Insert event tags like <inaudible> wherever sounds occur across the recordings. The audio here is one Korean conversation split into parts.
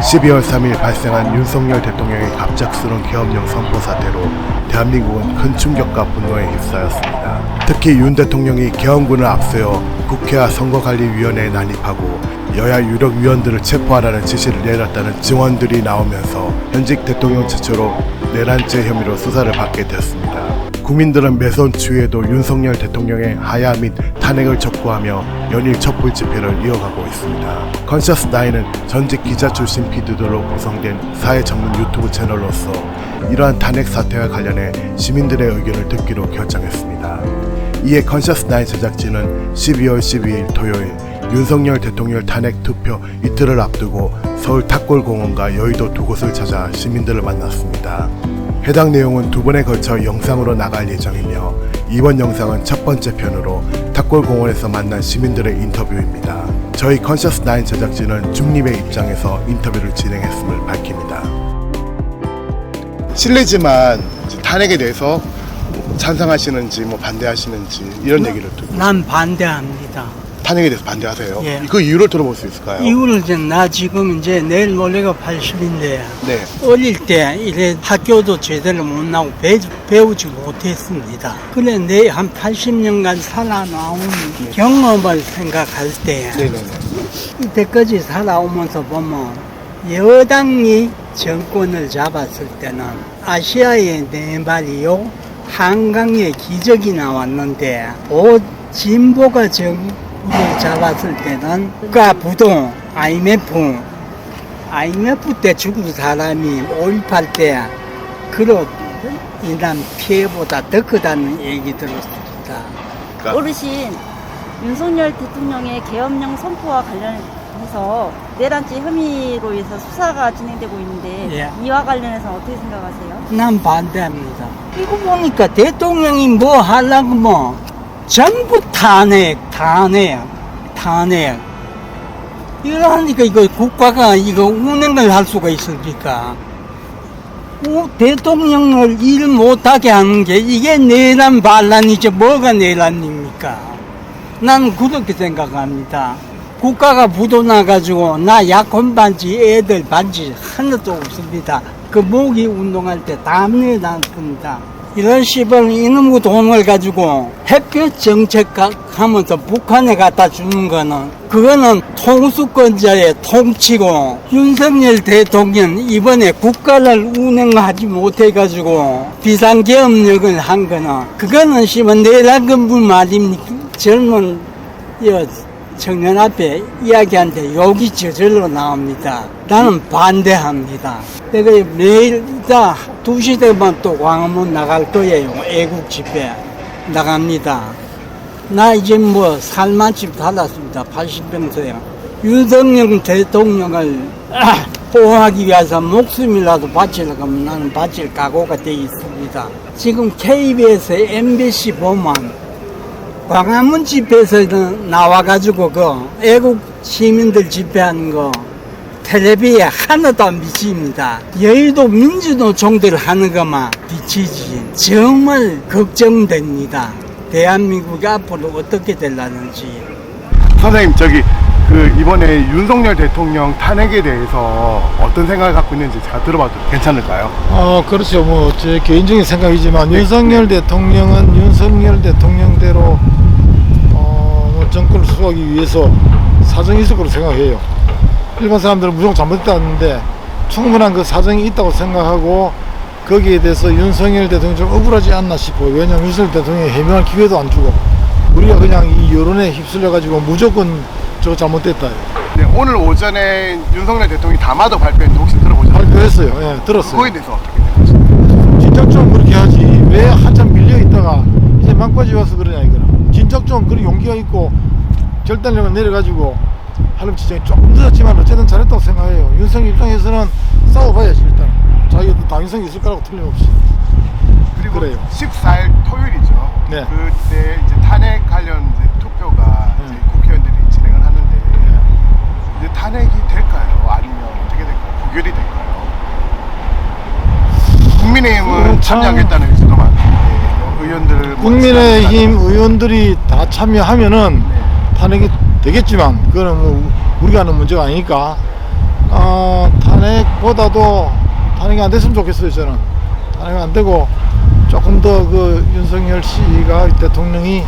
12월 3일 발생한 윤석열 대통령의 갑작스러운 계엄령 선포 사태로 대한민국은 큰 충격과 분노에 휩싸였습니다. 특히 윤 대통령이 계엄군을 앞세워 국회와 선거관리위원회에 난입하고 여야 유력 위원들을 체포하라는 지시를 내렸다는 증언들이 나오면서 현직 대통령 최초로 내란죄 혐의로 수사를 받게 됐습니다. 국민들은 매선 추위에도 윤석열 대통령의 하야 및 탄핵을 촉구하며 연일 촛불 집회를 이어가고 있습니다. 컨셔스 나인은 전직 기자 출신 피드들로 구성된 사회 전문 유튜브 채널로서 이러한 탄핵 사태와 관련해 시민들의 의견을 듣기로 결정했습니다. 이에 컨셔스 나인 제작진은 12월 12일 토요일 윤석열 대통령 탄핵 투표 이틀을 앞두고 서울 탑골공원과 여의도 두 곳을 찾아 시민들을 만났습니다. 해당 내용은 두 번에 걸쳐 영상으로 나갈 예정이며 이번 영상은 첫 번째 편으로 탑골공원에서 만난 시민들의 인터뷰입니다. 저희 컨셔스 나인 제작진은 중립의 입장에서 인터뷰를 진행했음을 밝힙니다. 실례지만 탄핵에 대해서 찬성하시는지 뭐 반대하시는지 이런 얘기를 듣고 난 반대합니다. 탄핵에 대해서 반대하세요. 예. 그 이유를 들어볼 수 있을까요? 이유를 이제 나 지금 이제 내일 모레가 80인데 네. 어릴 때 이래 학교도 제대로 못 나오고 배, 배우지 못했습니다. 그래 내 한 80년간 살아나온 경험을 생각할 때 네네네. 이때까지 살아오면서 보면 여당이 정권을 잡았을 때는 아시아의 네 발이요 한강의 기적이 나왔는데 오 진보가 정부를 잡았을 때는 국가 부동 IMF IMF 때 죽은 사람이 5.18때 그런 인한 피해보다 더 크다는 얘기 들었습니다. 그러니까 어르신 윤석열 대통령의 계엄령 선포와 관련해서 내란죄 혐의로 해서 수사가 진행되고 있는데 예. 이와 관련해서 어떻게 생각하세요? 난 반대합니다. 이거 보니까 대통령이 뭐 하려고 뭐 전부 탄핵, 탄핵, 탄핵. 이러니까 이거 국가가 이거 운행을 할 수가 있습니까? 어, 대통령을 일 못하게 하는 게 이게 내란 반란이죠. 뭐가 내란입니까? 난 그렇게 생각합니다. 국가가 부도나가지고 나 약혼 반지 애들 반지 하나도 없습니다. 그 모기 운동할 때 담내 났습니다. 이런 시벌 이놈의 돈을 가지고 햇볕 정책 가- 하면서 북한에 갖다 주는 거는 그거는 통수권자의 통치고 윤석열 대통령 이번에 국가를 운영하지 못해가지고 비상계엄력을 한 거는 그거는 씨발 내란건물 말입니까? 젊은 여 청년 앞에 이야기한테 욕이 저절로 나옵니다. 나는 반대합니다. 내가 매일 다 2시 되면 또 광화문 나갈 거예요. 애국 집회 나갑니다. 나 이제 뭐 살만 집 달았습니다. 80평소에. 윤석열 대통령을 <clears throat> 보호하기 위해서 목숨이라도 바치려고 하면 나는 바칠 각오가 되어 있습니다. 지금 KBS, MBC 보면 광화문 집회에서는 나와가지고 그 애국 시민들 집회하는 거 텔레비에 하나도 안 비칩니다. 여의도 민주노총들 하는 것만 비치지. 정말 걱정됩니다. 대한민국이 앞으로 어떻게 될라는지. 선생님 저기 그 이번에 윤석열 대통령 탄핵에 대해서 어떤 생각을 갖고 있는지 잘 들어봐도 괜찮을까요? 어, 그렇죠. 뭐, 제 개인적인 생각이지만, 윤석열 대통령은 윤석열 대통령대로, 정권을 수호하기 위해서 사정이 있을 거로 생각해요. 일반 사람들은 무조건 잘못했다는데, 충분한 그 사정이 있다고 생각하고, 거기에 대해서 윤석열 대통령이 좀 억울하지 않나 싶어요. 왜냐면 윤석열 대통령이 해명할 기회도 안 주고, 우리가 그냥 이 여론에 휩쓸려가지고 무조건 저 잘못됐다. 네, 오늘 오전에 윤석열 대통령이 담화도 발표했는데 혹시 들어보셨나요? 발표했어요. 예, 들었어요. 그거에 대해서 어떻게 생각하세요? 진작 좀 그렇게 하지 왜 한참 밀려 있다가 이제 막바지 와서 그러냐 이거라 진작 좀 그런 용기가 있고 결단력을 내려가지고 하려면 진짜 조금 늦었지만 어쨌든 잘했다고 생각해요 윤석 입장에서는 싸워봐야지 일단 자기가 또 당위성이 있을 거라고 틀림없이 그리고 그래요. 14일 토요일이죠. 네. 그때 이제 탄핵 관련 이제 투표가 네. 이제 국회의원들이 진행을 하는데 이제 탄핵이 될까요? 아니면 어떻게 될까요? 부결이 될까요? 국민의힘은 음, 참- 참여하겠다는 의지도 많은데 의원들 뭐 국민의힘 의원들이 다 참여하면은 네. 탄핵이 되겠지만 그거는 뭐 우리가 하는 문제가 아니니까 어, 탄핵 보다도 탄핵이 안 됐으면 좋겠어요 저는 탄핵이 안 되고 조금 더 그 윤석열 씨가 대통령이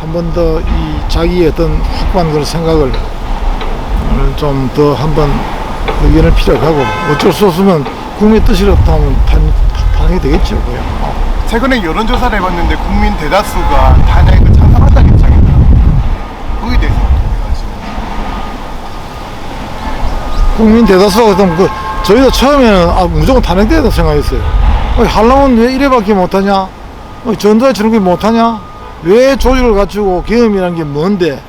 한 번 더 이 자기의 어떤 확고한 그런 생각을 좀 더 한번 의견을 피력하고 어쩔 수 없으면 국민의 뜻이 그렇다면 탄, 탄핵이 되겠죠 그야. 최근에 여론조사를 해봤는데 국민 대다수가 탄핵을 찬성한다는 입장입니다. 거기에 대해서? 국민 대다수가 그랬다면 그 저희도 처음에는 아 무조건 탄핵돼야 생각했어요. 어, 한라면 왜 이래밖에 못하냐? 어, 전두환 저런 게 못하냐? 왜 조직을 갖추고 계엄이라는 게 뭔데?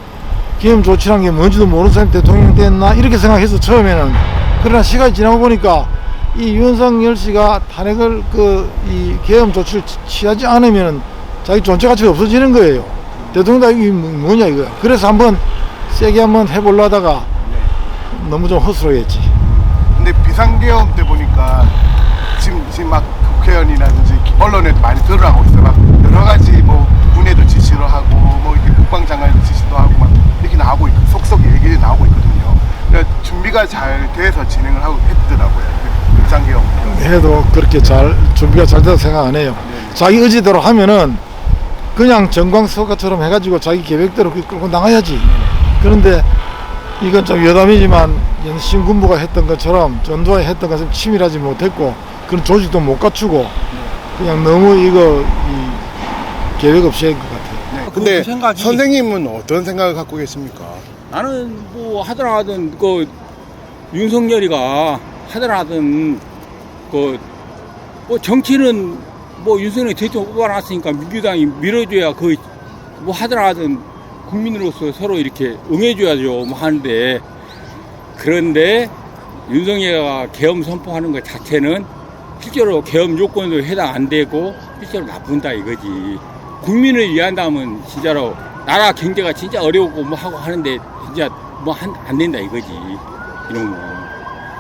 계엄 조치란 게 뭔지도 모르는 사람이 대통령 됐나? 이렇게 생각해서 처음에는 그러나 시간이 지나고 보니까 이 윤석열 씨가 탄핵을 그 이 계엄 조치를 취- 취하지 않으면 자기 존재 가치가 없어지는 거예요. 대통령 이게 뭐- 뭐냐 이거야. 그래서 한번 세게 한번 해보려 하다가 너무 좀 허술하겠지. 근데 비상계엄 때 보니까 지금 지금 막 국회의원이라든지 언론에도 많이 드러나고 있어요. 막 여러 가지 뭐 군에도 지시를 하고 뭐 이렇게 국방장관에도 지시도 하고 막 이렇게 나오고 있고 속속 얘기들이 나오고 있거든요. 그러니까 준비가 잘 돼서 진행을 하고 했더라고요. 그 비상계엄. 해도 그렇게 잘 준비가 잘 돼서 생각 안 해요. 자기 의지대로 하면은 그냥 정광석화처럼 해가지고 자기 계획대로 그 끌고 나가야지. 그런데 이건 좀 여담이지만 연- 신군부가 했던 것처럼 전두환이 했던 것처럼 치밀하지 못했고 그런 조직도 못 갖추고 그냥 너무 이거 이 계획 없이 한것 같아요. 근데 그 생각이- 선생님은 어떤 생각을 갖고 계십니까? 나는 뭐 하더라든 그 윤석열이가 하더라든 그 뭐 정치는 뭐 윤석열이 대통령 뽑아놨으니까 민주당이 밀어줘야 그 뭐 하더라든 국민으로서 서로 이렇게 응해줘야죠 뭐 하는데. 그런데 윤석열이가 계엄 선포하는 것 자체는 실제로 계엄 요건도 해당 안 되고 실제로 나쁜다 이거지. 국민을 위한다면 진짜로 나라 경제가 진짜 어려웠고 뭐 하고 하는데 진짜 뭐 안 된다 이거지 이런 거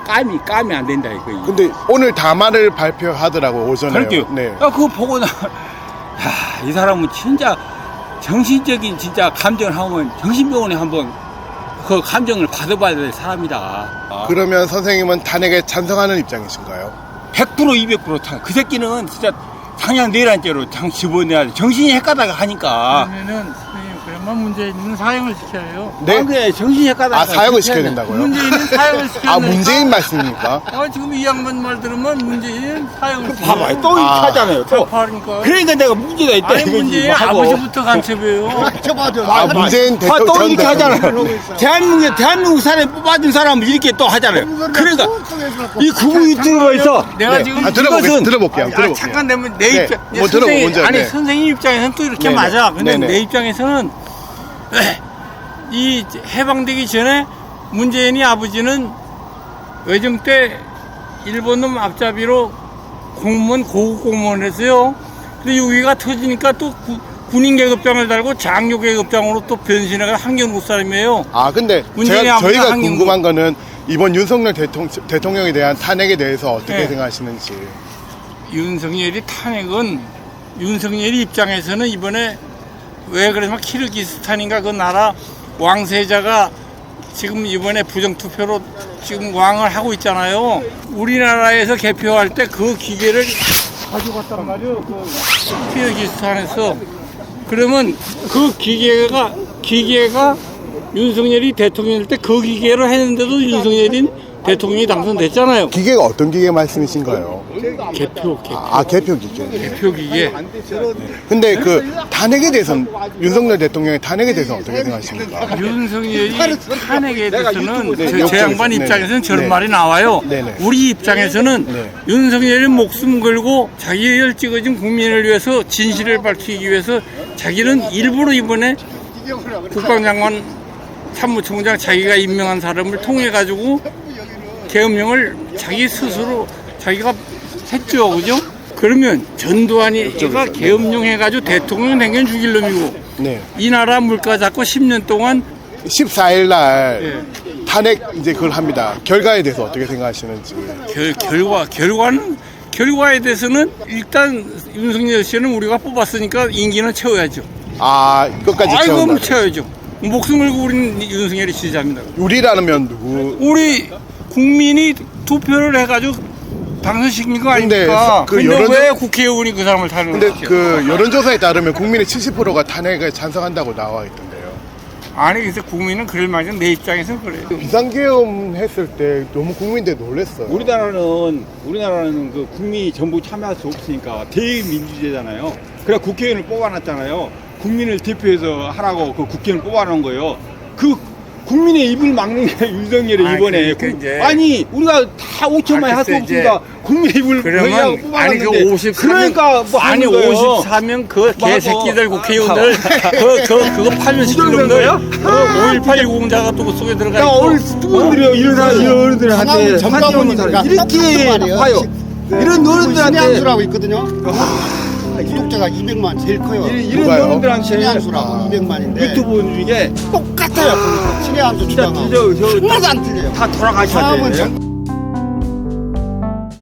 까미 까미 안 된다 이거지 근데 오늘 담화를 발표하더라고 오전에. 그럴게요 네. 야 그거 보고 나이 <laughs> 사람은 진짜 정신적인 진짜 감정을 하면 정신병원에 한번 그 감정을 받아봐야 될 사람이다 그러면 선생님은 탄핵에 찬성하는 입장이신가요? 100% 200% 타. 그 새끼는 진짜 당장 내란죄로 장 집어내야 돼. 정신이 헷가다가 하니까. 그러면은 선생님 그러면 문재인은 사형을 시켜요. 네. 안 그래, 정신이 헷가다가. 아 사형을 시켜야 된다고요? 문재인은 <laughs> 사형을 시켜야 아 문재인 말씀입니까? 아 지금 이 양반 말 들으면 문재인은 사형을 시켜요. 봐봐요. 또 아. 하잖아요. 또. 그러니까. 그러니까 내가 문제가 있다. 아니 이거지, 문재인 뭐 하고. 아버지부터 간첩이에요. <laughs> 아 문재인 아, 대통령 또전 이렇게. 하잖아요. 대한민국, 대한민국 사람이 뽑아준 사람은 이렇게 또 하잖아요. 그러니까 이 구분 유튜브에서 내가 네. 지금 아, 들어볼게요. 아, 들어볼게요. 잠깐 내면 내 네. 입장 뭐 들어보- 선생님, 먼저, 아니 네. 선생님 입장에서는 또 이렇게. 맞아. 근데. 내 입장에서는 이 해방되기 전에 문재인이 아버지는 외정 때 일본 놈 앞잡이로 공무원 고급 공무원을 했어요. 근데 여기가 터지니까 또 구- 군인 계급장을 달고 장교 계급장으로 또 변신해가 한경국 사람이에요. 아 근데 제가 저희가 한경구. 궁금한 거는 이번 윤석열 대통령, 대통령에 대한 탄핵에 대해서 어떻게 네. 생각하시는지. 윤석열이 탄핵은 윤석열이 입장에서는 이번에 왜 그러냐면 키르기스탄인가 그 나라 왕세자가 지금 이번에 부정투표로 지금 왕을 하고 있잖아요. 우리나라에서 개표할 때 그 기계를 가져갔단 말이에요. 그 키르기스탄에서. 그러면 그 기계가 기계가 윤석열이 대통령일 때 그 기계로 했는데도 윤석열이 대통령이 당선됐잖아요. 기계가 어떤 기계 말씀이신가요? 개표 개표, 아 개표 기계. 개표 기계. 근데 그 탄핵에 대해서는 윤석열 대통령의 탄핵에 대해서 어떻게 생각하십니까? 윤석열이 <laughs> 탄핵에 대해서는 네, 저, 제 양반 네. 입장에서는 저런 네. 말이 나와요. 네, 네. 우리 입장에서는 네. 윤석열이 목숨 걸고 자기를 찍어준 국민을 위해서 진실을 밝히기 위해서 자기는 일부러 이번에 국방장관 <laughs> 참모총장 자기가 임명한 사람을 통해 가지고 계엄령을 자기 스스로 자기가 했죠, 그죠? 그러면 전두환이가 계엄령 해가지고 대통령 행견 죽일 놈이고 네. 이 나라 물가 잡고 10년 동안 14일 날 예. 탄핵 이제 그걸 합니다. 결과에 대해서 어떻게 생각하시는지. 결, 결과 결과는 결과에 대해서는 일단 윤석열 씨는 우리가 뽑았으니까 임기는 채워야죠. 아 끝까지 아이고 채운다. 채워야죠. 목숨 걸고 우리는 윤석열이 지지합니다. 우리라면 누구? 우리 국민이 투표를 해가지고 당선시킨 거 근데 아닙니까? 그 근데 여론조- 왜 국회의원이 그 사람을 타는 근데? 그 여론조사에 따르면 국민의 70%가 탄핵에 찬성한다고 나와 있던데요. 아니 그래서 국민은 그럴 말이죠. 내 입장에서 그래요. 비상계엄 했을 때 너무 국민들 놀랬어요. 우리나라는 우리나라는 그 국민이 전부 참여할 수 없으니까 대민주제잖아요. 그래 국회의원을 뽑아놨잖아요. 국민을 대표해서 하라고 그 국회의원을 뽑아놓은 거예요. 그 국민의 입을 막는 게 <laughs> 윤석열이 아니, 이번에 그러니까 국- 이제- 아니 우리가 다 5천만 아니, 할수 글쎄 없으니까 국민의 입을 그러면 아니 그 뽑아놨는데 54명 그러니까 뭐 아니 거예요. 54명 그뭐 개새끼들 하고. 국회의원들 <laughs> 그, 그, 그거 파면시킨 무슨 놈들 거야? 그5.18 유공자가 또 속에 들어가 야 있고 오늘 누구들이요 이런 사람 이런 어른들한테 한지원이 이렇게 봐요. 이런 어른들한테 신혜한수라고 있거든요. 구독자가 200만 제일 커요. 이런, 이런 누가요? 어른들한테 신혜한수라고 200만인데 유튜브 중에 똑같아요. 보니까. 신혜한수 진짜 주장하고 저, 저, 하나도 안 틀려요. 다 돌아가셔야 돼요. 정-